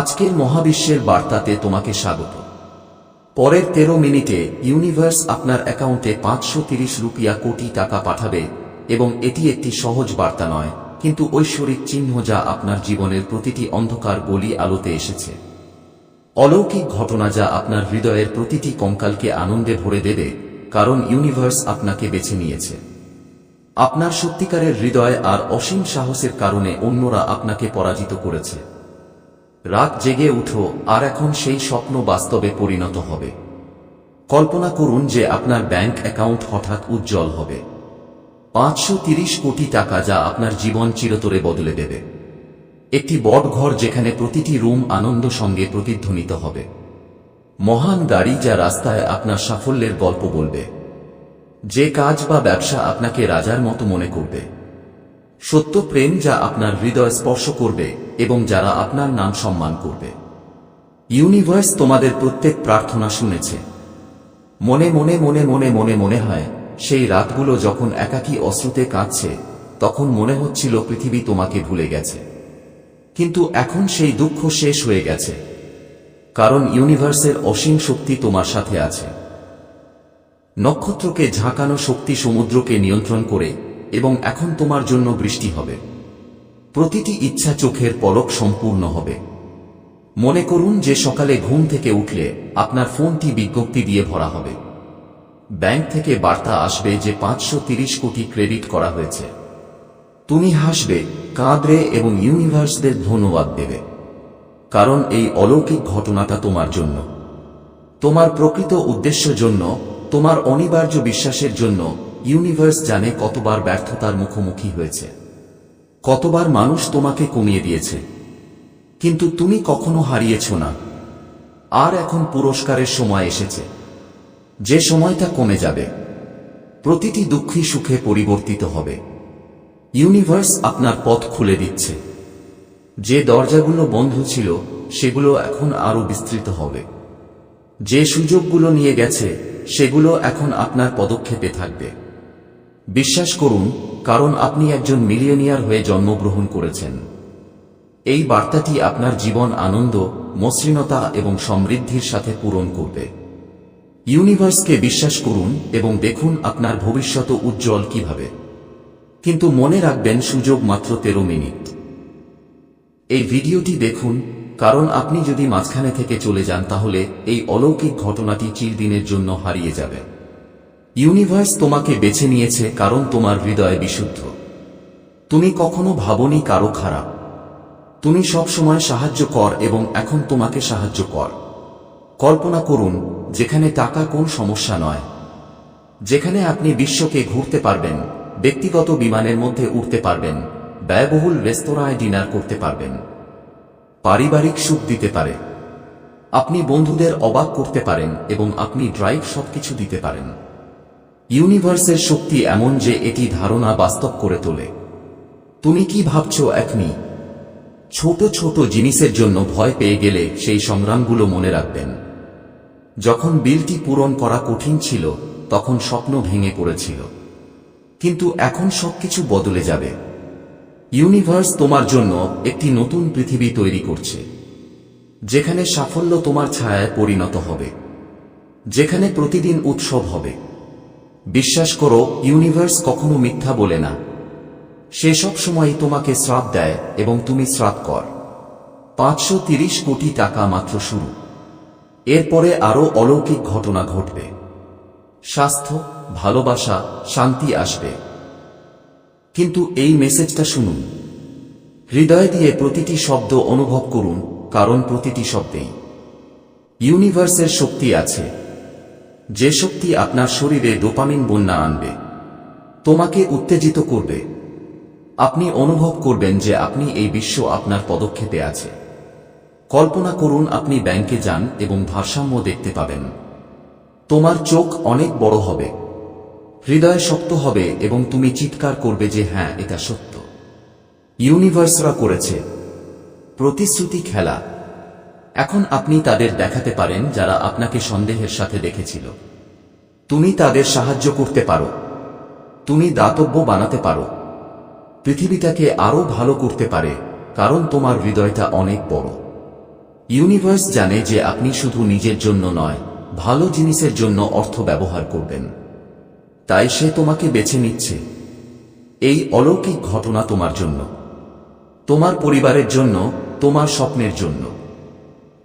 আজকের মহাবিশ্বের বার্তাতে তোমাকে স্বাগত। পরের তেরো মিনিটে ইউনিভার্স আপনার অ্যাকাউন্টে পাঁচশো তিরিশ রুপিয়া কোটি টাকা পাঠাবে এবং এটি একটি সহজ বার্তা নয়, কিন্তু ঐশ্বরিক চিহ্ন যা আপনার জীবনের প্রতিটি অন্ধকার গলি আলোতে এসেছে। অলৌকিক ঘটনা যা আপনার হৃদয়ের প্রতিটি কঙ্কালকে আনন্দে ভরে দেবে, কারণ ইউনিভার্স আপনাকে বেছে নিয়েছে। আপনার সত্যিকারের হৃদয় আর অসীম সাহসের কারণে অন্যরা আপনাকে পরাজিত করেছে। রাত জেগে উঠো, আর এখন সেই স্বপ্ন বাস্তবে পরিণত হবে। কল্পনা করুন যে আপনার ব্যাংক অ্যাকাউন্ট হঠাৎ উজ্জ্বল হবে। পাঁচশো কোটি টাকা যা আপনার জীবন চিরতরে বদলে দেবে। একটি বড় ঘর যেখানে প্রতিটি রুম আনন্দ সঙ্গে প্রতিধ্বনিত হবে। মহান গাড়ি যা রাস্তায় আপনার সাফল্যের গল্প বলবে। যে কাজ বা ব্যবসা আপনাকে রাজার মতো মনে করবে। সত্য প্রেম যা আপনার হৃদয় স্পর্শ করবে এবং যারা আপনার নাম সম্মান করবে। ইউনিভার্স তোমাদের প্রত্যেক প্রার্থনা শুনেছে। মনে মনে মনে মনে মনে মনে হয়, সেই রাতগুলো যখন একাকী অশ্রুতে কাঁদছে, তখন মনে হচ্ছিল পৃথিবী তোমাকে ভুলে গেছে। কিন্তু এখন সেই দুঃখ শেষ হয়ে গেছে। কারণ ইউনিভার্সের অসীম শক্তি তোমার সাথে আছে। নক্ষত্রকে ঝাঁকানো শক্তি সমুদ্রকে নিয়ন্ত্রণ করে এবং এখন তোমার জন্য বৃষ্টি হবে। প্রতিটি ইচ্ছা চোখের পলক সম্পূর্ণ হবে। মনে করুন যে সকালে ঘুম থেকে উঠলে আপনার ফোনটি বিজ্ঞপ্তি দিয়ে ভরা হবে। ব্যাংক থেকে বার্তা আসবে যে পাঁচশো কোটি ক্রেডিট করা হয়েছে। তুমি হাসবে, কাঁদবে এবং ইউনিভার্সদের ধন্যবাদ দেবে। কারণ এই অলৌকিক ঘটনাটা তোমার জন্য। তোমার প্রকৃত উদ্দেশ্য জন্য, তোমার অনিবার্য বিশ্বাসের জন্য ইউনিভার্স জানে কতবার ব্যর্থতার মুখোমুখি হয়েছে। কতবার মানুষ তোমাকে কমিয়ে দিয়েছে। কিন্তু তুমি কখনো হারিয়েছ না। আর এখন পুরস্কারের সময় এসেছে। যে সময়টা কমে যাবে। প্রতিটি দুঃখী সুখে পরিবর্তিত হবে। ইউনিভার্স আপনার পথ খুলে দিচ্ছে। যে দরজাগুলো বন্ধ ছিল, সেগুলো এখন আরও বিস্তৃত হবে। যে সুযোগগুলো নিয়ে গেছে, সেগুলো এখন আপনার পদক্ষেপে থাকবে। বিশ্বাস করুন, কারণ আপনি একজন মিলিয়নিয়ার হয়ে জন্মগ্রহণ করেছেন। এই বার্তাটি আপনার জীবন আনন্দ, মসৃণতা এবং সমৃদ্ধির সাথে পূরণ করবে। ইউনিভার্সকে বিশ্বাস করুন এবং দেখুন আপনার ভবিষ্যৎ উজ্জ্বল কীভাবে। কিন্তু মনে রাখবেন, সুযোগ মাত্র তেরো মিনিট। এই ভিডিওটি দেখুন, কারণ আপনি যদি মাঝখানে থেকে চলে যান, তাহলে এই অলৌকিক ঘটনাটি চিরদিনের জন্য হারিয়ে যাবে। ইউনিভার্স তোমাকে বেছে নিয়েছে কারণ তোমার হৃদয় বিশুদ্ধ। তুমি কখনো ভাবনি কারও খারাপ। তুমি সব সময় সাহায্য কর এবং এখন তোমাকে সাহায্য কর। কল্পনা করুন, যেখানে টাকা কোন সমস্যা নয়। যেখানে আপনি বিশ্বকে ঘুরতে পারবেন, ব্যক্তিগত বিমানের মধ্যে উঠতে পারবেন, ব্যয়বহুল রেস্তোরাঁয় ডিনার করতে পারবেন। পারিবারিক সুখ দিতে পারে। আপনি বন্ধুদের অবাক করতে পারেন এবং আপনি ড্রাইভ সবকিছু দিতে পারেন। ইউনিভার্সের শক্তি এমন যে এটি ধারণা বাস্তব করে তোলে। তুমি কি ভাবছ এখনি ছোট ছোট জিনিসের জন্য ভয় পেয়ে গেলে সেই সংগ্রামগুলো মনে রাখবেন। যখন বিলটি পূরণ করা কঠিন ছিল, তখন স্বপ্ন ভেঙে পড়েছিল। কিন্তু এখন সবকিছু বদলে যাবে। ইউনিভার্স তোমার জন্য একটি নতুন পৃথিবী তৈরি করছে, যেখানে সাফল্য তোমার ছায়ায় পরিণত হবে, যেখানে প্রতিদিন উৎসব হবে। বিশ্বাস করো, ইউনিভার্স কখনো মিথ্যা বলে না। সে সব সময় তোমাকে শ্রাপ দেয় এবং তুমি শ্রাপ কর। পাঁচশো কোটি টাকা মাত্র শুরু। এরপরে আরও অলৌকিক ঘটনা ঘটবে। স্বাস্থ্য, ভালোবাসা, শান্তি আসবে। কিন্তু এই মেসেজটা শুনুন। হৃদয় দিয়ে প্রতিটি শব্দ অনুভব করুন, কারণ প্রতিটি শব্দেই। ইউনিভার্সের শক্তি আছে। যে শক্তি আপনার শরীরে ডোপামিন বন্যা আনবে, তোমাকে উত্তেজিত করবে। আপনি অনুভব করবেন যে আপনি এই বিশ্ব আপনার পদক্ষেপে আছে। কল্পনা করুন আপনি ব্যাংকে যান এবং ভারসাম্য দেখতে পাবেন। তোমার চোখ অনেক বড় হবে। হৃদয় শক্ত হবে এবং তুমি চিৎকার করবে যে হ্যাঁ এটা সত্য। ইউনিভার্সরা করেছে। প্রতিশ্রুতি খেলা। এখন আপনি তাদের দেখাতে পারেন যারা আপনাকে সন্দেহের সাথে দেখেছিল। তুমি তাদের সাহায্য করতে পারো। তুমি দাতব্য বানাতে পারো। পৃথিবীটাকে আরও ভালো করতে পারে, কারণ তোমার হৃদয়টা অনেক বড়। ইউনিভার্স জানে যে আপনি শুধু নিজের জন্য নয়, ভালো জিনিসের জন্য অর্থ ব্যবহার করবেন। তাই সে তোমাকে বেছে নিচ্ছে। এই অলৌকিক ঘটনা তোমার জন্য। তোমার পরিবারের জন্য, তোমার স্বপ্নের জন্য।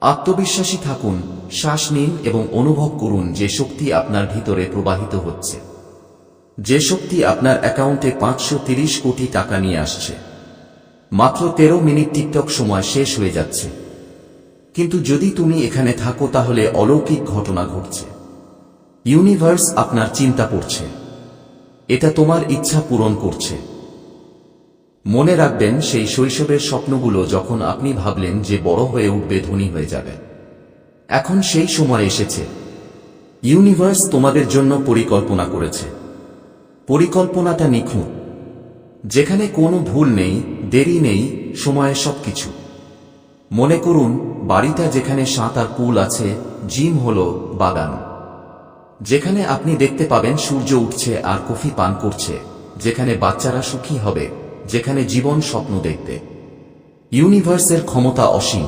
আত্মবিশ্বাসী থাকুন, শ্বাস নিন এবং অনুভব করুন যে শক্তি আপনার ভিতরে প্রবাহিত হচ্ছে। যে শক্তি আপনার অ্যাকাউন্টে পাঁচশো কোটি টাকা নিয়ে আসছে। মাত্র তেরো মিনিট টিকটক সময় শেষ হয়ে যাচ্ছে। কিন্তু যদি তুমি এখানে থাকো তাহলে অলৌকিক ঘটনা ঘটছে। ইউনিভার্স আপনার চিন্তা পড়ছে এটা তোমার ইচ্ছা পূরণ করছে। মনে রাখবেন সেই শৈশবের স্বপ্নগুলো যখন আপনি ভাবলেন যে বড় হয়ে উঠবে, ধনী হয়ে যাবে। এখন সেই সময় এসেছে। ইউনিভার্স তোমাদের জন্য পরিকল্পনা করেছে। পরিকল্পনাটা নিখুঁত। যেখানে কোনো ভুল নেই, দেরি নেই, সময়ে সবকিছু। মনে করুন, বাড়িটা যেখানে সাঁতার পুল আছে, জিম হল বাগান। যেখানে আপনি দেখতে পাবেন সূর্য উঠছে আর কফি পান করছে, যেখানে বাচ্চারা সুখী হবে। যেখানে জীবন স্বপ্ন দেখবে ইউনিভার্সের ক্ষমতা অসীম।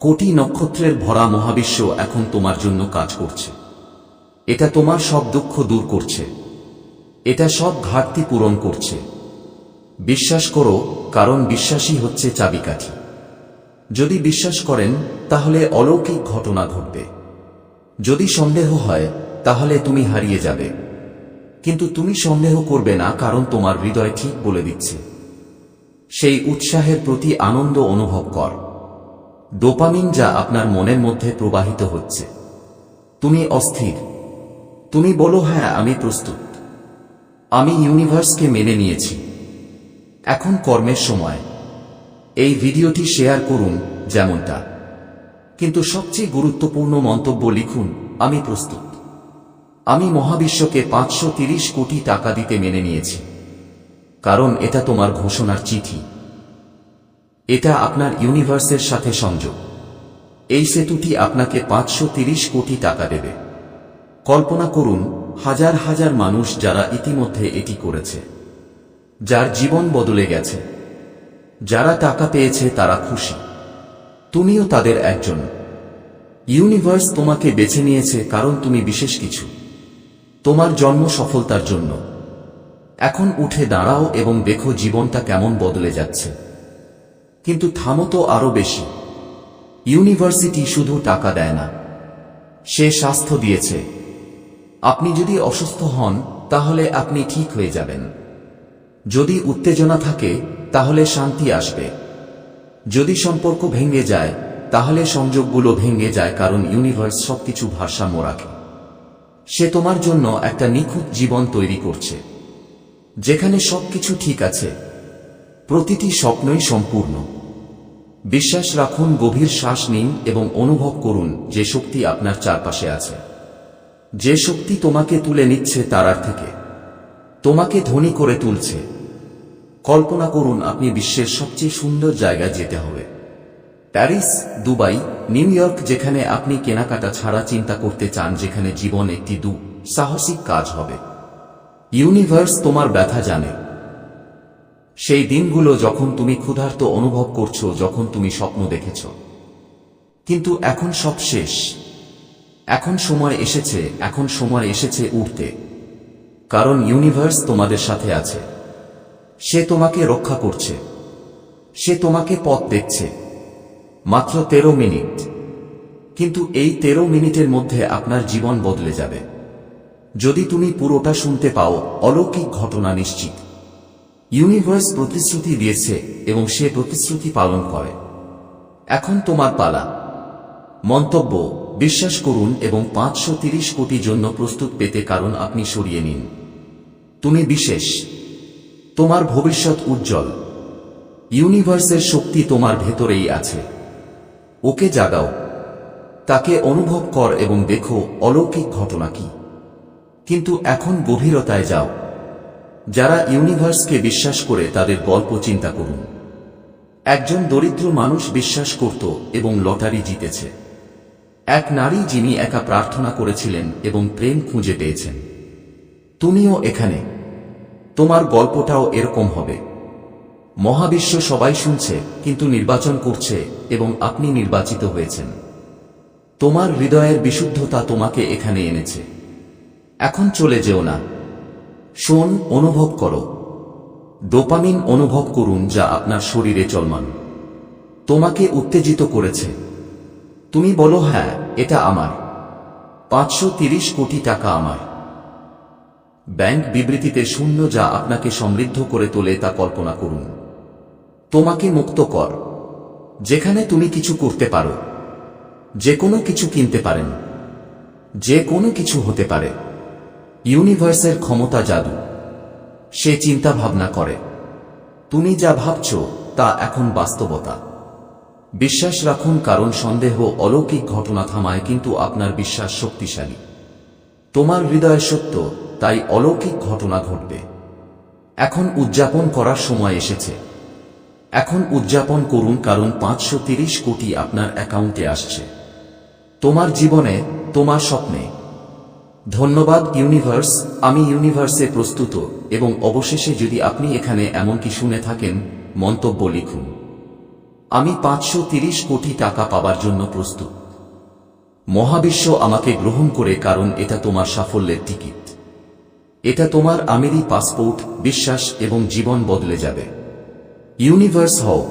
কোটি নক্ষত্রের ভরা মহাবিশ্ব এখন তোমার জন্য কাজ করছে। এটা তোমার সব দুঃখ দূর করছে। এটা সব ঘাটতি পূরণ করছে। বিশ্বাস করো, কারণ বিশ্বাসই হচ্ছে চাবিকাঠি। যদি বিশ্বাস করেন, তাহলে অলৌকিক ঘটনা ঘটবে। যদি সন্দেহ হয়, তাহলে তুমি হারিয়ে যাবে। কিন্তু তুমি সন্দেহ করবে না কারণ তোমার হৃদয় ঠিক বলে দিচ্ছে। সেই উৎসাহের প্রতি আনন্দ অনুভব কর। ডোপামিন যা আপনার মনের মধ্যে প্রবাহিত হচ্ছে। তুমি অস্থির। তুমি বলো হ্যাঁ আমি প্রস্তুত। আমি ইউনিভার্সকে মেনে নিয়েছি। এখন কর্মের সময়। এই ভিডিওটি শেয়ার করুন, যেমনটা। কিন্তু সবচেয়ে গুরুত্বপূর্ণ মন্তব্য লিখুন, আমি প্রস্তুত। আমি মহাবিশ্বকে পাঁচশো তিরিশ কোটি টাকা দিতে মেনে নিয়েছি। কারণ এটা তোমার ঘোষণার চিঠি। এটা আপনার ইউনিভার্সের সাথে সংযোগ। এই সেতুটি আপনাকে পাঁচশো তিরিশ কোটি টাকা দেবে। কল্পনা করুন, হাজার হাজার মানুষ যারা ইতিমধ্যে এটি করেছে। যার জীবন বদলে গেছে। যারা টাকা পেয়েছে তারা খুশি। তুমিও তাদের একজন। ইউনিভার্স তোমাকে বেছে নিয়েছে কারণ তুমি বিশেষ কিছু। তোমার জন্ম সফলতার জন্য। এখন উঠে দাঁড়াও এবং দেখো জীবনটা কেমন বদলে যাচ্ছে। কিন্তু থামো তো আরও বেশি। ইউনিভার্সিটি শুধু টাকা দেয় না। সে স্বাস্থ্য দিয়েছে। আপনি যদি অসুস্থ হন, তাহলে আপনি ঠিক হয়ে যাবেন। যদি উত্তেজনা থাকে, তাহলে শান্তি আসবে। যদি সম্পর্ক ভেঙে যায়, তাহলে সংযোগগুলো ভেঙে যায় কারণ ইউনিভার্স সবকিছু ভারসাম্য রাখে। সে তোমার জন্য একটা নিখুঁত জীবন তৈরি করছে। যেখানে সবকিছু ঠিক আছে। প্রতিটি স্বপ্নই সম্পূর্ণ। বিশ্বাস রাখুন, গভীর শ্বাস নিন এবং অনুভব করুন যে শক্তি আপনার চারপাশে আছে। যে শক্তি তোমাকে তুলে নিচ্ছে তারার থেকে। তোমাকে ধনী করে তুলছে। কল্পনা করুন, আপনি বিশ্বের সবচেয়ে সুন্দর জায়গায় যেতে হবে। প্যারিস, দুবাই, নিউ ইয়র্ক যেখানে আপনি কেনাকাটা ছাড়া চিন্তা করতে চান যেখানে জীবন একটি দু সাহসিক কাজ হবে। ইউনিভার্স তোমার ব্যথা জানে। সেই দিনগুলো যখন তুমি ক্ষুধার্ত অনুভব করছ, যখন তুমি স্বপ্ন দেখেছ। কিন্তু এখন সব শেষ। এখন সময় এসেছে, এখন সময় এসেছে উঠতে কারণ ইউনিভার্স তোমাদের সাথে আছে। সে তোমাকে রক্ষা করছে। সে তোমাকে পথ দেখছে। মাত্র তেরো মিনিট। কিন্তু এই তেরো মিনিটের মধ্যে আপনার জীবন বদলে যাবে। যদি তুমি পুরোটা শুনতে পাও, অলৌকিক ঘটনা নিশ্চিত। ইউনিভার্স প্রতিশ্রুতি দিয়েছে এবং সে প্রতিশ্রুতি পালন করে। এখন তোমার পালা। মন্তব্য, বিশ্বাস করুন এবং পাঁচশো তিরিশ কোটি জন্য প্রস্তুত পেতে কারণ আপনি সরিয়ে নিন। তুমি বিশেষ। তোমার ভবিষ্যৎ উজ্জ্বল। ইউনিভার্সের শক্তি তোমার ভেতরেই আছে। ওকে জাগাও। তাকে অনুভব কর এবং দেখো অলৌকিক ঘটনা কি। কিন্তু এখন গভীরতায় যাও। যারা ইউনিভার্সকে বিশ্বাস করে তাদের গল্প চিন্তা করুন। একজন দরিদ্র মানুষ বিশ্বাস করত এবং লটারি জিতেছে। এক নারী যিনি একা প্রার্থনা করেছিলেন এবং প্রেম খুঁজে পেয়েছেন। তুমিও এখানে। তোমার গল্পটাও এরকম হবে। মহাবিশ্ব সবাই শুনছে, কিন্তু নির্বাচন করছে এবং আপনি নির্বাচিত হয়েছেন। তোমার হৃদয়ের বিশুদ্ধতা তোমাকে এখানে এনেছে। এখন চলে যেও না। শোন, অনুভব করো। ডোপামিন অনুভব করুন যা আপনার শরীরে চলমান। তোমাকে উত্তেজিত করেছে। তুমি বলো হ্যাঁ এটা আমার। পাঁচশো কোটি টাকা আমার। ব্যাংক বিবৃতিতে শূন্য যা আপনাকে সমৃদ্ধ করে তোলে তা কল্পনা করুন। তোমাকে মুক্ত কর। যেখানে তুমি কিছু করতে পারো। যে কোনো কিছু কিনতে পারেন। যে কোনো কিছু হতে পারে। ইউনিভার্সের ক্ষমতা জাদু। সে চিন্তা ভাবনা করে। তুমি যা ভাবছ, তা এখন বাস্তবতা। বিশ্বাস রাখুন, কারণ সন্দেহ অলৌকিক ঘটনা থামায়, কিন্তু আপনার বিশ্বাস শক্তিশালী। তোমার হৃদয় সত্য, তাই অলৌকিক ঘটনা ঘটবে। এখন উদযাপন করার সময় এসেছে। এখন উদযাপন করুন কারণ পাঁচশো কোটি আপনার অ্যাকাউন্টে আসছে। তোমার জীবনে, তোমার স্বপ্নে। ধন্যবাদ ইউনিভার্স, আমি ইউনিভার্সে প্রস্তুত এবং অবশেষে যদি আপনি এখানে এমনকি শুনে থাকেন, মন্তব্য লিখুন। আমি পাঁচশো কোটি টাকা পাবার জন্য প্রস্তুত। মহাবিশ্ব আমাকে গ্রহণ করে কারণ এটা তোমার সাফল্যের টিকিট। এটা তোমার আমেরি পাসপোর্ট, বিশ্বাস এবং জীবন বদলে যাবে। ইউনিভার্স হও।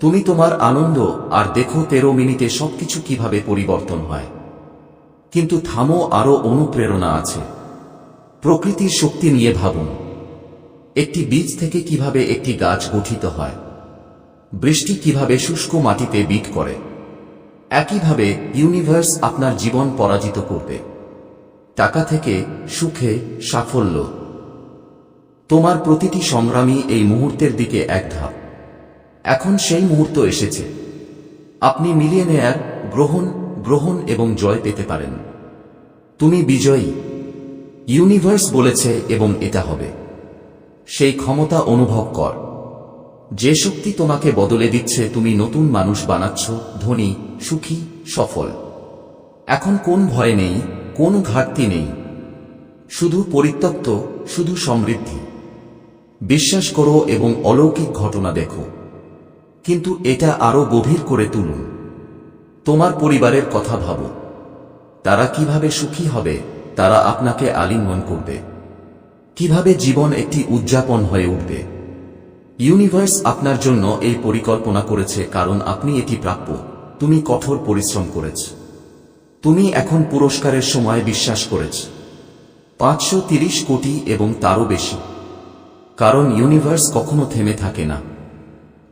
তুমি তোমার আনন্দ আর দেখো তেরো মিনিটে সবকিছু কীভাবে পরিবর্তন হয়। কিন্তু থামো আরও অনুপ্রেরণা আছে। প্রকৃতির শক্তি নিয়ে ভাবুন। একটি বীজ থেকে কীভাবে একটি গাছ গঠিত হয়। বৃষ্টি কীভাবে শুষ্ক মাটিতে বিট করে। একইভাবে ইউনিভার্স আপনার জীবন পরাজিত করবে। টাকা থেকে সুখে, সাফল্য। তোমার প্রতিটি সংগ্রামী এই মুহূর্তের দিকে এক ধাপ। এখন সেই মুহূর্ত এসেছে। আপনি মিলিয়ে নেয়ার গ্রহণ গ্রহণ এবং জয় পেতে পারেন। তুমি বিজয়ী। ইউনিভার্স বলেছে এবং এটা হবে। সেই ক্ষমতা অনুভব কর। যে শক্তি তোমাকে বদলে দিচ্ছে, তুমি নতুন মানুষ বানাচ্ছ, ধনী, সুখী, সফল। এখন কোন ভয় নেই, কোন ঘাটতি নেই। শুধু পরিত্যক্ত, শুধু সমৃদ্ধি। বিশ্বাস করো এবং অলৌকিক ঘটনা দেখো। কিন্তু এটা আরও গভীর করে তুলুন। তোমার পরিবারের কথা ভাবো। তারা কীভাবে সুখী হবে, তারা আপনাকে আলিঙ্গন করবে। কীভাবে জীবন একটি উদযাপন হয়ে উঠবে। ইউনিভার্স আপনার জন্য এই পরিকল্পনা করেছে কারণ আপনি এটি প্রাপ্য। তুমি কঠোর পরিশ্রম করেছ। তুমি এখন পুরস্কারের সময় বিশ্বাস করেছ। পাঁচশো কোটি এবং তারও বেশি। কারণ ইউনিভার্স কখনো থেমে থাকে না।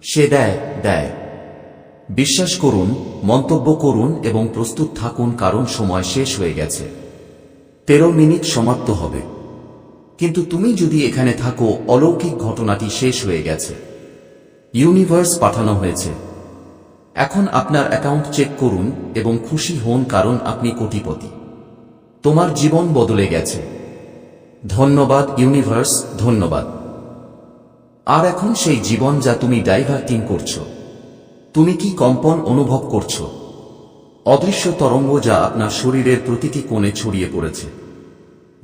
সে দেয় দেয়। বিশ্বাস করুন, মন্তব্য করুন এবং প্রস্তুত থাকুন কারণ সময় শেষ হয়ে গেছে। তেরো মিনিট সমাপ্ত হবে। কিন্তু তুমি যদি এখানে থাকো, অলৌকিক ঘটনাটি শেষ হয়ে গেছে। ইউনিভার্স পাঠানো হয়েছে। এখন আপনার অ্যাকাউন্ট চেক করুন এবং খুশি হন কারণ আপনি কোটিপতি। তোমার জীবন বদলে গেছে। ধন্যবাদ ইউনিভার্স ধন্যবাদ। আর এখন সেই জীবন যা তুমি ডাইভার্টিং করছ। তুমি কি কম্পন অনুভব করছ? অদৃশ্য তরঙ্গ যা আপনার শরীরের প্রতিটি কোণে ছড়িয়ে পড়েছে।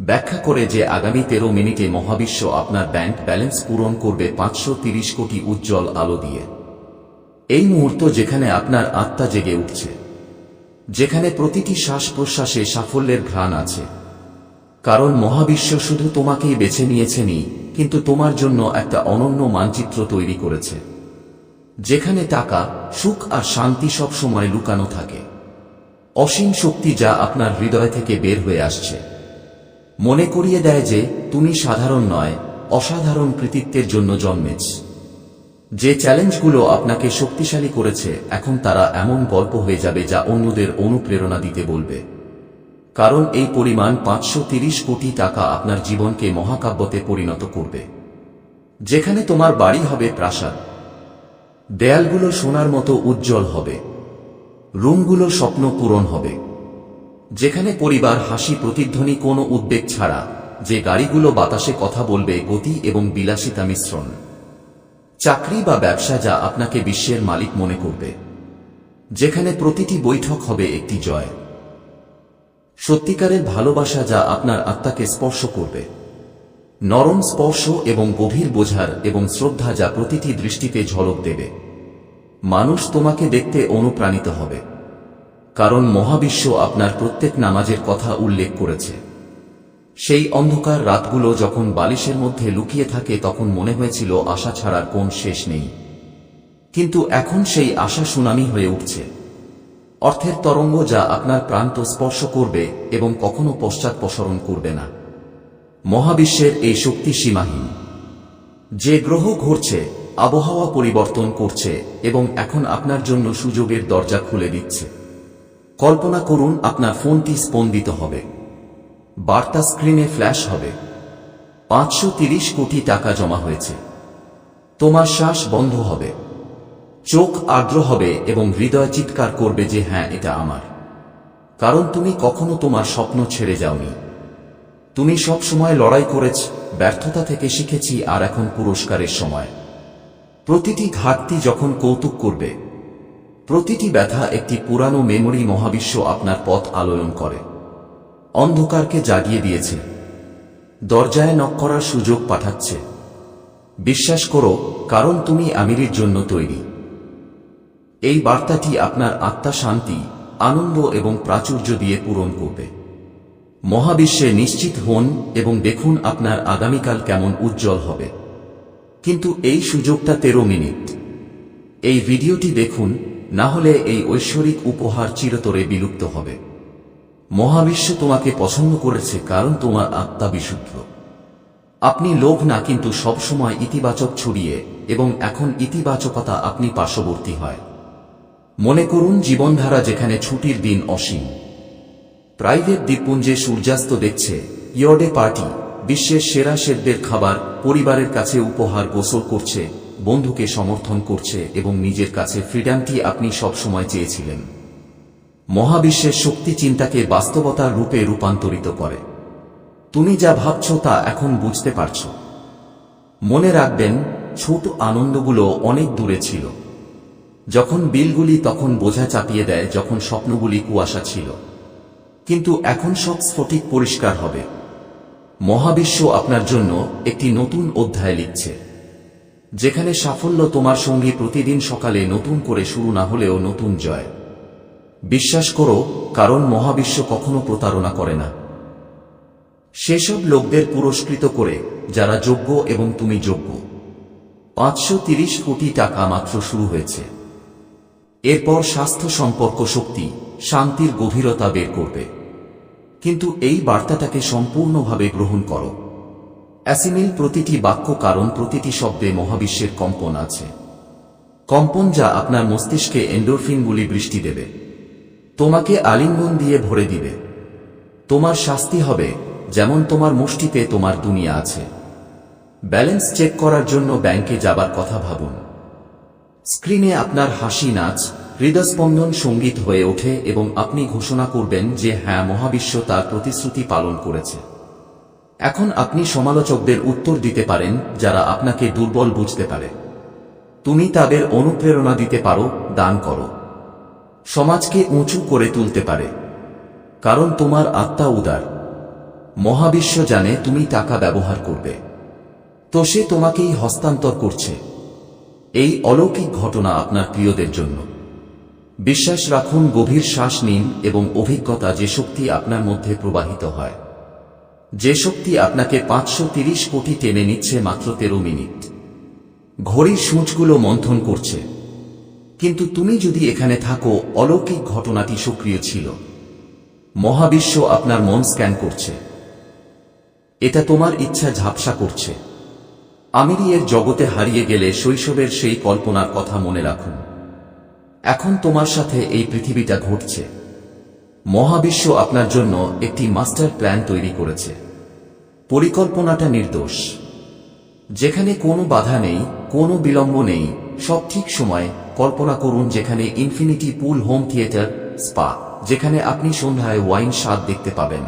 ব্যাখ্যা করে যে আগামী তেরো মিনিটে মহাবিশ্ব আপনার ব্যাংক ব্যালেন্স পূরণ করবে পাঁচশো কোটি উজ্জ্বল আলো দিয়ে। এই মুহূর্ত যেখানে আপনার আত্মা জেগে উঠছে। যেখানে প্রতিটি শ্বাস প্রশ্বাসে সাফল্যের ঘ্রাণ আছে। কারণ মহাবিশ্ব শুধু তোমাকেই বেছে নিয়েছেনি কিন্তু তোমার জন্য একটা অনন্য মানচিত্র তৈরি করেছে। যেখানে টাকা, সুখ আর শান্তি সব সময় লুকানো থাকে। অসীম শক্তি যা আপনার হৃদয় থেকে বের হয়ে আসছে। মনে করিয়ে দেয় যে, তুমি সাধারণ নয়, অসাধারণ কৃতিত্বের জন্য জন্মেছ। যে চ্যালেঞ্জগুলো আপনাকে শক্তিশালী করেছে, এখন তারা এমন গল্প হয়ে যাবে যা অন্যদের অনুপ্রেরণা দিতে বলবে। কারণ এই পরিমাণ পাঁচশো কোটি টাকা আপনার জীবনকে মহাকাব্যতে পরিণত করবে। যেখানে তোমার বাড়ি হবে প্রাসাদ। দেয়ালগুলো সোনার মতো উজ্জ্বল হবে। রুমগুলো স্বপ্ন পূরণ হবে। যেখানে পরিবার হাসি প্রতিধ্বনি কোনো উদ্বেগ ছাড়া, যে গাড়িগুলো বাতাসে কথা বলবে গতি এবং বিলাসিতা মিশ্রণ। চাকরি বা ব্যবসা যা আপনাকে বিশ্বের মালিক মনে করবে। যেখানে প্রতিটি বৈঠক হবে একটি জয়। সত্যিকারের ভালোবাসা যা আপনার আত্মাকে স্পর্শ করবে। নরম স্পর্শ এবং গভীর বোঝার এবং শ্রদ্ধা যা প্রতিটি দৃষ্টিতে ঝলক দেবে। মানুষ তোমাকে দেখতে অনুপ্রাণিত হবে। কারণ মহাবিশ্ব আপনার প্রত্যেক নামাজের কথা উল্লেখ করেছে। সেই অন্ধকার রাতগুলো যখন বালিশের মধ্যে লুকিয়ে থাকে তখন মনে হয়েছিল আশা ছাড়ার কোন শেষ নেই। কিন্তু এখন সেই আশা সুনামি হয়ে উঠছে। অর্থের তরঙ্গ যা আপনার প্রান্ত স্পর্শ করবে এবং কখনো পশ্চাৎপসরণ করবে না। মহাবিশ্বের এই শক্তি সীমাহীন। যে গ্রহ ঘুরছে, আবহাওয়া পরিবর্তন করছে এবং এখন আপনার জন্য সুযোগের দরজা খুলে দিচ্ছে। কল্পনা করুন আপনার ফোনটি স্পন্দিত হবে। বার্তা স্ক্রিনে ফ্ল্যাশ হবে। পাঁচশো কোটি টাকা জমা হয়েছে। তোমার শ্বাস বন্ধ হবে। চোখ আর্দ্র হবে এবং হৃদয় চিৎকার করবে যে হ্যাঁ এটা আমার। কারণ তুমি কখনো তোমার স্বপ্ন ছেড়ে যাওনি। তুমি সব সময় লড়াই করেছ, ব্যর্থতা থেকে শিখেছি আর এখন পুরস্কারের সময়। প্রতিটি ঘাটতি যখন কৌতুক করবে, প্রতিটি ব্যথা একটি পুরানো মেমোরি মহাবিশ্ব আপনার পথ আলোয়ন করে। অন্ধকারকে জাগিয়ে দিয়েছে। দরজায় নক করার সুযোগ পাঠাচ্ছে। বিশ্বাস করো, কারণ তুমি আমিরের জন্য তৈরি। এই বার্তাটি আপনার আত্মা শান্তি, আনন্দ এবং প্রাচুর্য দিয়ে পূরণ করবে। মহাবিশ্বে নিশ্চিত হন এবং দেখুন আপনার আগামীকাল কেমন উজ্জ্বল হবে। কিন্তু এই সুযোগটা তেরো মিনিট। এই ভিডিওটি দেখুন, না হলে এই ঐশ্বরিক উপহার চিরতরে বিলুপ্ত হবে। মহাবিশ্ব তোমাকে পছন্দ করেছে কারণ তোমার আত্মা বিশুদ্ধ। আপনি লোভ না, কিন্তু সবসময় ইতিবাচক ছড়িয়ে এবং এখন ইতিবাচকতা আপনি পার্শ্ববর্তী হয়। মনে করুন জীবনধারা যেখানে ছুটির দিন অসীম। প্রাইভেট দ্বীপপুঞ্জে সূর্যাস্ত দেখছে, ইয়র্ডে পার্টি, বিশ্বের সেরা শেফদের খাবার, পরিবারের কাছে উপহার গোসল করছে, বন্ধুকে সমর্থন করছে এবং নিজের কাছে ফ্রিডামটি আপনি সবসময় চেয়েছিলেন। মহাবিশ্বের শক্তি চিন্তাকে বাস্তবতার রূপে রূপান্তরিত করে। তুমি যা ভাবছ তা এখন বুঝতে পারছ। মনে রাখবেন, ছোট আনন্দগুলো অনেক দূরে ছিল। যখন বিলগুলি তখন বোঝা চাপিয়ে দেয়, যখন স্বপ্নগুলি কুয়াশা ছিল। কিন্তু এখন সব স্ফটিক পরিষ্কার হবে। মহাবিশ্ব আপনার জন্য একটি নতুন অধ্যায় লিখছে, যেখানে সাফল্য তোমার সঙ্গী প্রতিদিন সকালে নতুন করে শুরু না হলেও নতুন জয়। বিশ্বাস করো, কারণ মহাবিশ্ব কখনো প্রতারণা করে না। সেসব লোকদের পুরস্কৃত করে, যারা যোগ্য এবং তুমি যোগ্য। পাঁচশো কোটি টাকা মাত্র শুরু হয়েছে। এরপর স্বাস্থ্য সম্পর্ক শক্তি, শান্তির গভীরতা বের করবে। কিন্তু এই বার্তাটাকে সম্পূর্ণভাবে গ্রহণ করো। অ্যাসিমিল প্রতিটি বাক্য কারণ প্রতিটি শব্দে মহাবিশ্বের কম্পন আছে। কম্পন যা আপনার মস্তিষ্কে এন্ডোরফিনগুলি বৃষ্টি দেবে। তোমাকে আলিঙ্গন দিয়ে ভরে দিবে। তোমার শাস্তি হবে, যেমন তোমার মুষ্টিতে তোমার দুনিয়া আছে। ব্যালেন্স চেক করার জন্য ব্যাংকে যাবার কথা ভাবুন। স্ক্রিনে আপনার হাসি নাচ, হৃদস্পন্দন সংগীত হয়ে ওঠে এবং আপনি ঘোষণা করবেন যে হ্যাঁ মহাবিশ্ব তার প্রতিশ্রুতি পালন করেছে। এখন আপনি সমালোচকদের উত্তর দিতে পারেন, যারা আপনাকে দুর্বল বুঝতে পারে। তুমি তাদের অনুপ্রেরণা দিতে পারো, দান করো। সমাজকে উঁচু করে তুলতে পারে। কারণ তোমার আত্মা উদার। মহাবিশ্ব জানে তুমি টাকা ব্যবহার করবে। তো সে তোমাকেই হস্তান্তর করছে। এই অলৌকিক ঘটনা আপনার প্রিয়দের জন্য। বিশ্বাস রাখুন, গভীর শ্বাস নিন এবং অভিজ্ঞতা যে শক্তি আপনার মধ্যে প্রবাহিত হয়। যে শক্তি আপনাকে পাঁচশো কোটি টেনে নিচ্ছে মাত্র তেরো মিনিট। ঘড়ির সূচগুলো মন্থন করছে। কিন্তু তুমি যদি এখানে থাকো, অলৌকিক ঘটনাটি সক্রিয় ছিল। মহাবিশ্ব আপনার মন স্ক্যান করছে। এটা তোমার ইচ্ছা ঝাপসা করছে। আমিরি জগতে হারিয়ে গেলে শৈশবের সেই কল্পনার কথা মনে রাখুন। এখন তোমার সাথে এই পৃথিবীটা ঘটছে। মহাবিশ্ব আপনার জন্য একটি মাস্টার প্ল্যান তৈরি করেছে। পরিকল্পনাটা নির্দোষ। যেখানে কোনো বাধা নেই, কোনো বিলম্ব নেই, সব ঠিক সময় কল্পনা করুন যেখানে infinity pool home theatre, spa, যেখানে আপনি সন্ধ্যায় ওয়াইন স্বাদ দেখতে পাবেন।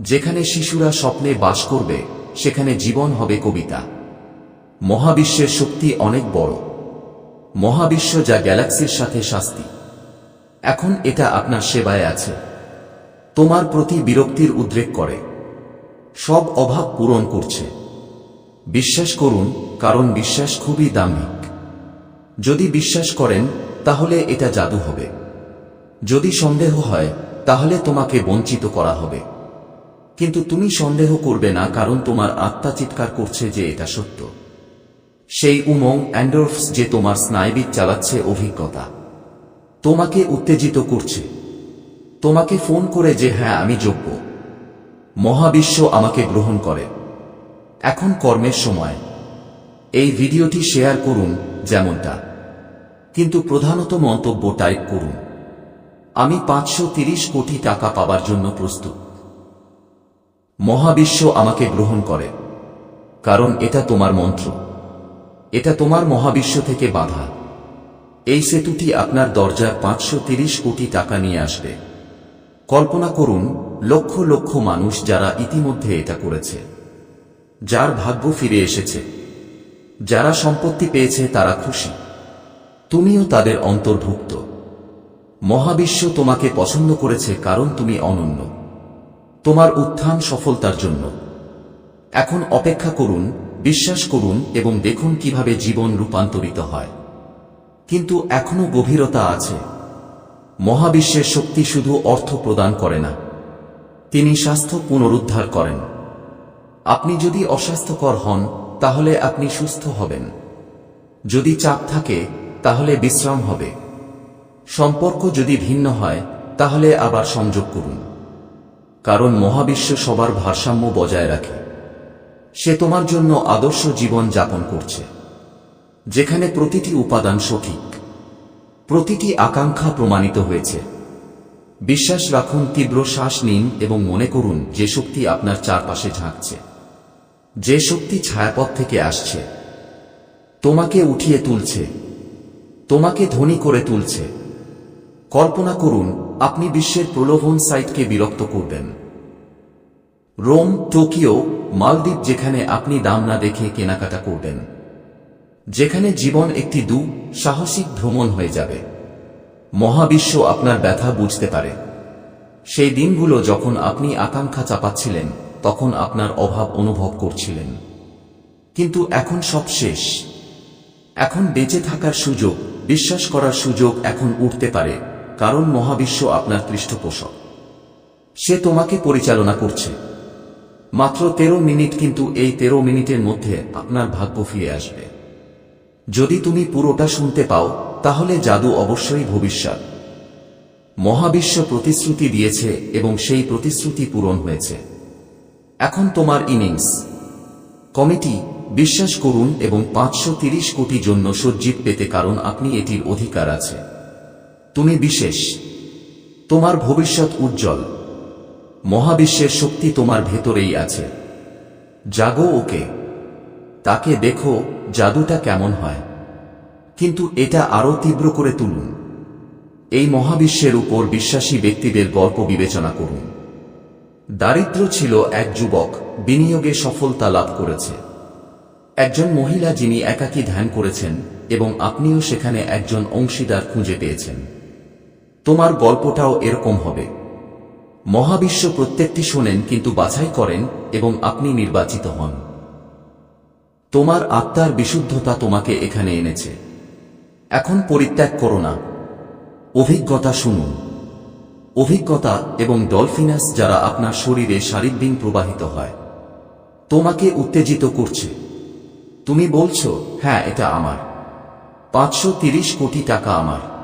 যেখানে শিশুরা স্বপ্নে বাস করবে, সেখানে জীবন হবে কবিতা। মহাবিশ্বের শক্তি অনেক বড়। মহাবিশ্ব যা গ্যালাক্সির সাথে শাস্তি। এখন এটা আপনার সেবায় আছে। তোমার প্রতি বিরক্তির উদ্রেক করে। সব অভাব পূরণ করছে। বিশ্বাস করুন, কারণ বিশ্বাস খুবই দামিক যদি বিশ্বাস করেন, তাহলে এটা জাদু হবে। যদি সন্দেহ হয়, তাহলে তোমাকে বঞ্চিত করা হবে। কিন্তু তুমি সন্দেহ করবে না, কারণ তোমার আত্মা চিৎকার করছে যে এটা সত্য। সেই উমং অ্যান্ডোরফস যে তোমার স্নায়বিক চালাচ্ছে অভিজ্ঞতা। তোমাকে উত্তেজিত করছে। তোমাকে ফোন করে যে হ্যাঁ আমি যোগ্য। মহাবিশ্ব আমাকে গ্রহণ করে। এখন কর্মের সময়। এই ভিডিওটি শেয়ার করুন যেমনটা। কিন্তু প্রধানত মন্তব্য টাইপ করুন। আমি পাঁচশো কোটি টাকা পাবার জন্য প্রস্তুত। মহাবিশ্ব আমাকে গ্রহণ করে। কারণ এটা তোমার মন্ত্র। এটা তোমার মহাবিশ্ব থেকে বাধা। এই সেতুটি আপনার দরজায় পাঁচশো কোটি টাকা নিয়ে আসবে। কল্পনা করুন, লক্ষ লক্ষ মানুষ যারা ইতিমধ্যে এটা করেছে। যার ভাগ্য ফিরে এসেছে। যারা সম্পত্তি পেয়েছে তারা খুশি। তুমিও তাদের অন্তর্ভুক্ত। মহাবিশ্ব তোমাকে পছন্দ করেছে কারণ তুমি অনন্য। তোমার উত্থান সফলতার জন্য। এখন অপেক্ষা করুন, বিশ্বাস করুন এবং দেখুন কীভাবে জীবন রূপান্তরিত হয়। কিন্তু এখনও গভীরতা আছে। মহাবিশ্বের শক্তি শুধু অর্থ প্রদান করে না। তিনি স্বাস্থ্য পুনরুদ্ধার করেন। আপনি যদি অস্বাস্থ্যকর হন, তাহলে আপনি সুস্থ হবেন। যদি চাপ থাকে, তাহলে বিশ্রাম হবে। সম্পর্ক যদি ভিন্ন হয়, তাহলে আবার সংযোগ করুন। কারণ মহাবিশ্ব সবার ভারসাম্য বজায় রাখে। সে তোমার জন্য আদর্শ জীবন যাপন করছে। যেখানে প্রতিটি উপাদান সঠিক। প্রতিটি আকাঙ্ক্ষা প্রমাণিত হয়েছে। বিশ্বাস রাখুন, তীব্র শ্বাস নিন এবং মনে করুন যে শক্তি আপনার চারপাশে ঝাঁকছে। যে শক্তি ছায়াপথ থেকে আসছে। তোমাকে উঠিয়ে তুলছে। তোমাকে ধনী করে তুলছে। কল্পনা করুন, আপনি বিশ্বের প্রলোভন সাইটকে বিরক্ত করবেন। রোম, টোকিও, মালদ্বীপ যেখানে আপনি দাম না দেখে কেনাকাটা করবেন। যেখানে জীবন একটি দু, সাহসিক ভ্রমণ হয়ে যাবে। মহাবিশ্ব আপনার ব্যথা বুঝতে পারে। সেই দিনগুলো যখন আপনি আকাঙ্ক্ষা চাপাচ্ছিলেন, তখন আপনার অভাব অনুভব করছিলেন। কিন্তু এখন সব শেষ। এখন বেঁচে থাকার সুযোগ, বিশ্বাস করার সুযোগ এখন উঠতে পারে, কারণ মহাবিশ্ব আপনার পৃষ্ঠপোষক। সে তোমাকে পরিচালনা করছে। মাত্র তেরো মিনিট কিন্তু এই তেরো মিনিটের মধ্যে আপনার ভাগ্য ফিরে আসবে। যদি তুমি পুরোটা শুনতে পাও, তাহলে জাদু অবশ্যই ভবিষ্যৎ। মহাবিশ্ব প্রতিশ্রুতি দিয়েছে এবং সেই প্রতিশ্রুতি পূরণ হয়েছে। এখন তোমার ইনিংস। কমিটি, বিশ্বাস করুন এবং পাঁচশো তিরিশ কোটি জন্য সজ্জিত পেতে কারণ আপনি এটির অধিকার আছে। তুমি বিশেষ। তোমার ভবিষ্যৎ উজ্জ্বল। মহাবিশ্বের শক্তি তোমার ভেতরেই আছে। জাগো ওকে। তাকে দেখো, জাদুটা কেমন হয়। কিন্তু এটা আরও তীব্র করে তুলুন। এই মহাবিশ্বের উপর বিশ্বাসী ব্যক্তিদের গল্প বিবেচনা করুন। দারিদ্র ছিল এক যুবক, বিনিয়োগে সফলতা লাভ করেছে। একজন মহিলা যিনি একাকী ধ্যান করেছেন এবং আপনিও সেখানে একজন অংশীদার খুঁজে পেয়েছেন। তোমার গল্পটাও এরকম হবে। মহাবিশ্ব প্রত্যেকটি শোনেন কিন্তু বাছাই করেন এবং আপনি নির্বাচিত হন। তোমার আত্মার বিশুদ্ধতা তোমাকে এখানে এনেছে। এখন পরিত্যাগ করো না। অভিজ্ঞতা শুনুন। অভিজ্ঞতা এবং ডলফিনাস যারা আপনার শরীরে শারীরিক প্রবাহিত হয়, তোমাকে উত্তেজিত করছে। তুমি বলছো হ্যাঁ এটা আমার। পাঁচশো কোটি টাকা আমার।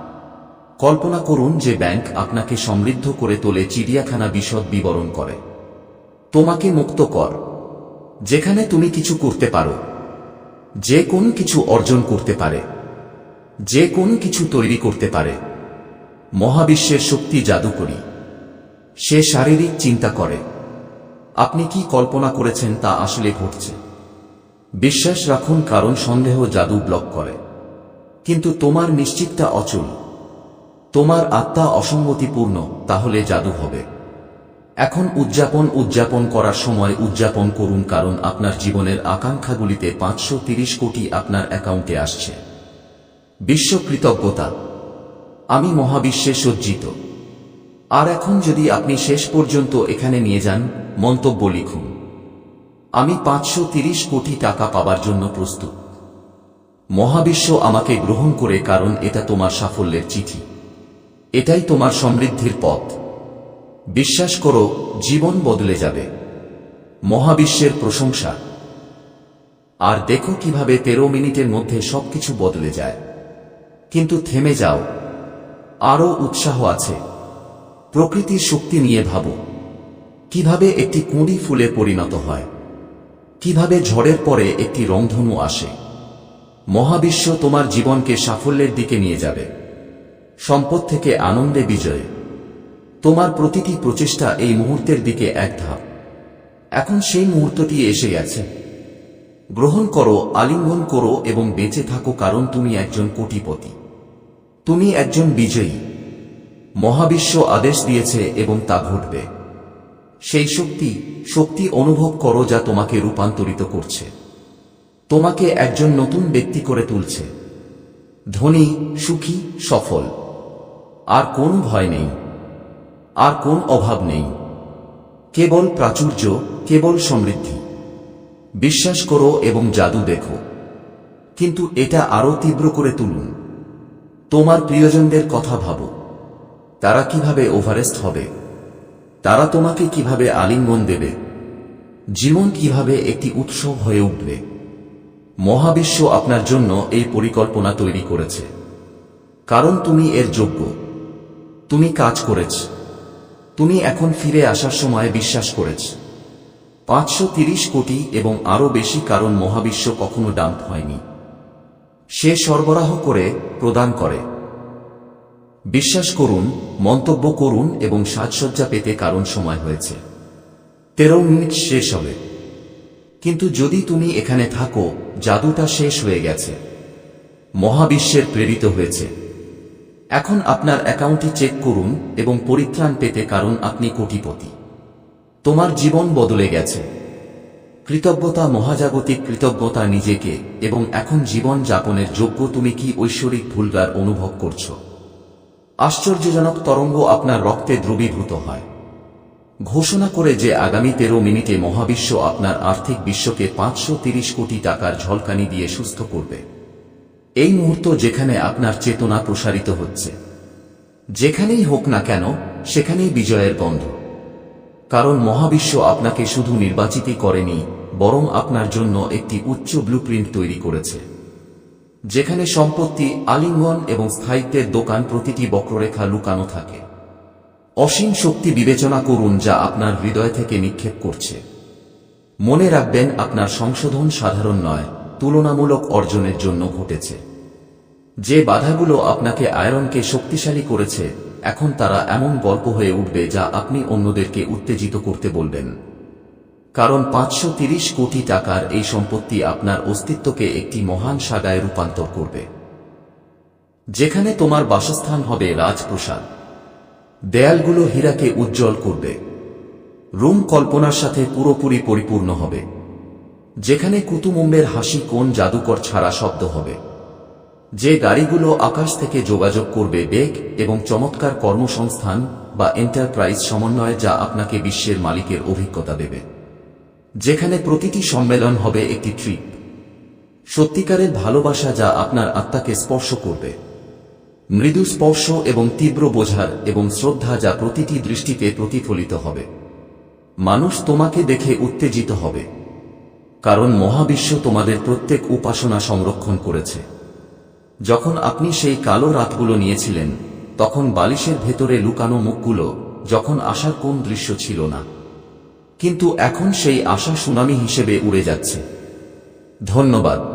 কল্পনা করুন যে ব্যাংক আপনাকে সমৃদ্ধ করে তোলে চিড়িয়াখানা বিশদ বিবরণ করে। তোমাকে মুক্ত কর। যেখানে তুমি কিছু করতে পারো। যে কোনো কিছু অর্জন করতে পারে। যে কোনো কিছু তৈরি করতে পারে। মহাবিশ্বের শক্তি জাদুকরী। সে শারীরিক চিন্তা করে। আপনি কি কল্পনা করেছেন তা আসলে ঘটছে। বিশ্বাস রাখুন কারণ সন্দেহ জাদু ব্লক করে। কিন্তু তোমার নিশ্চিতটা অচল। তোমার আত্মা অসঙ্গতিপূর্ণ, তাহলে জাদু হবে। এখন উদযাপন উদযাপন করার সময় উদযাপন করুন, কারণ আপনার জীবনের আকাঙ্ক্ষাগুলিতে পাঁচশো কোটি আপনার অ্যাকাউন্টে আসছে। বিশ্ব কৃতজ্ঞতা। আমি মহাবিশ্বে সজ্জিত। আর এখন যদি আপনি শেষ পর্যন্ত এখানে নিয়ে যান, মন্তব্য লিখুন। আমি পাঁচশো কোটি টাকা পাবার জন্য প্রস্তুত। মহাবিশ্ব আমাকে গ্রহণ করে, কারণ এটা তোমার সাফল্যের চিঠি। এটাই তোমার সমৃদ্ধির পথ। বিশ্বাস করো, জীবন বদলে যাবে। মহাবিশ্বের প্রশংসা। আর দেখো কীভাবে তেরো মিনিটের মধ্যে সবকিছু বদলে যায়। কিন্তু থেমে যাও। আরও উৎসাহ আছে। প্রকৃতির শক্তি নিয়ে ভাবো। কীভাবে একটি কুঁড়ি ফুলে পরিণত হয়। কীভাবে ঝড়ের পরে একটি রংধনু আসে। মহাবিশ্ব তোমার জীবনকে সাফল্যের দিকে নিয়ে যাবে। সম্পদ থেকে আনন্দে বিজয়। তোমার প্রতিটি প্রচেষ্টা এই মুহূর্তের দিকে এক ধাপ। এখন সেই মুহূর্তটি এসে গেছে। গ্রহণ করো, আলিঙ্গন করো এবং বেঁচে থাকো কারণ তুমি একজন কোটিপতি। তুমি একজন বিজয়ী। মহাবিশ্ব আদেশ দিয়েছে এবং তা ঘটবে। সেই শক্তি শক্তি অনুভব করো যা তোমাকে রূপান্তরিত করছে। তোমাকে একজন নতুন ব্যক্তি করে তুলছে। ধনী, সুখী, সফল। আর কোন ভয় নেই, আর কোন অভাব নেই। কেবল প্রাচুর্য, কেবল সমৃদ্ধি। বিশ্বাস করো এবং জাদু দেখো। কিন্তু এটা আরও তীব্র করে তুলুন। তোমার প্রিয়জনদের কথা ভাবো। তারা কীভাবে ওভারেস্ট হবে? তারা তোমাকে কীভাবে আলিঙ্গন দেবে? জীবন কীভাবে একটি উৎসব হয়ে উঠবে? মহাবিশ্ব আপনার জন্য এই পরিকল্পনা তৈরি করেছে। কারণ তুমি এর যোগ্য। তুমি কাজ করেছ। তুমি এখন ফিরে আসার সময় বিশ্বাস করেছ। পাঁচশো কোটি এবং আরও বেশি কারণ মহাবিশ্ব কখনো ডাম্প হয়নি। সে সরবরাহ করে প্রদান করে। বিশ্বাস করুন, মন্তব্য করুন এবং সাজসজ্জা পেতে কারণ সময় হয়েছে। তেরো মিনিট শেষ হবে। কিন্তু যদি তুমি এখানে থাকো, জাদুটা শেষ হয়ে গেছে। মহাবিশ্বের প্রেরিত হয়েছে। এখন আপনার অ্যাকাউন্টটি চেক করুন এবং পরিত্রাণ পেতে কারণ আপনি কোটিপতি। তোমার জীবন বদলে গেছে। কৃতজ্ঞতা, মহাজাগতিক কৃতজ্ঞতা নিজেকে এবং এখন জীবন যাপনের যোগ্য তুমি কি ঐশ্বরিক ভুলগার অনুভব করছ? আশ্চর্যজনক তরঙ্গ আপনার রক্তে দ্রবীভূত হয়। ঘোষণা করে যে আগামী তেরো মিনিটে মহাবিশ্ব আপনার আর্থিক বিশ্বকে পাঁচশো কোটি টাকার ঝলকানি দিয়ে সুস্থ করবে। এই মুহূর্ত যেখানে আপনার চেতনা প্রসারিত হচ্ছে। যেখানেই হোক না কেন, সেখানেই বিজয়ের গন্ধ কারণ মহাবিশ্ব আপনাকে শুধু নির্বাচিতই করেনি, বরং আপনার জন্য একটি উচ্চ ব্লুপ্রিন্ট তৈরি করেছে। যেখানে সম্পত্তি, আলিঙ্গন এবং স্থায়িত্বের দোকান প্রতিটি বক্ররেখা লুকানো থাকে। অসীম শক্তি বিবেচনা করুন যা আপনার হৃদয় থেকে নিক্ষেপ করছে। মনে রাখবেন, আপনার সংশোধন সাধারণ নয়। তুলনামূলক অর্জনের জন্য ঘটেছে। যে বাধাগুলো আপনাকে আয়রনকে শক্তিশালী করেছে, এখন তারা এমন গল্প হয়ে উঠবে যা আপনি অন্যদেরকে উত্তেজিত করতে বলবেন। কারণ পাঁচশো কোটি টাকার এই সম্পত্তি আপনার অস্তিত্বকে একটি মহান সাগায় রূপান্তর করবে। যেখানে তোমার বাসস্থান হবে রাজপ্রসাদ। দেয়ালগুলো হীরাকে উজ্জ্বল করবে। রুম কল্পনার সাথে পুরোপুরি পরিপূর্ণ হবে। যেখানে কুতুমুম্বের হাসি কোন জাদুকর ছাড়া শব্দ হবে। যে গাড়িগুলো আকাশ থেকে যোগাযোগ করবে বেগ এবং চমৎকার কর্মসংস্থান বা এন্টারপ্রাইজ সমন্বয় যা আপনাকে বিশ্বের মালিকের অভিজ্ঞতা দেবে। যেখানে প্রতিটি সম্মেলন হবে একটি ট্রিপ। সত্যিকারের ভালোবাসা যা আপনার আত্মাকে স্পর্শ করবে। মৃদু স্পর্শ এবং তীব্র বোঝার এবং শ্রদ্ধা যা প্রতিটি দৃষ্টিতে প্রতিফলিত হবে। মানুষ তোমাকে দেখে উত্তেজিত হবে। কারণ মহাবিশ্ব তোমাদের প্রত্যেক উপাসনা সংরক্ষণ করেছে। যখন আপনি সেই কালো রাতগুলো নিয়েছিলেন, তখন বালিশের ভেতরে লুকানো মুখগুলো, যখন আসার কোন দৃশ্য ছিল না। কিন্তু এখন সেই আশা সুনামি হিসেবে উড়ে যাচ্ছে। ধন্যবাদ।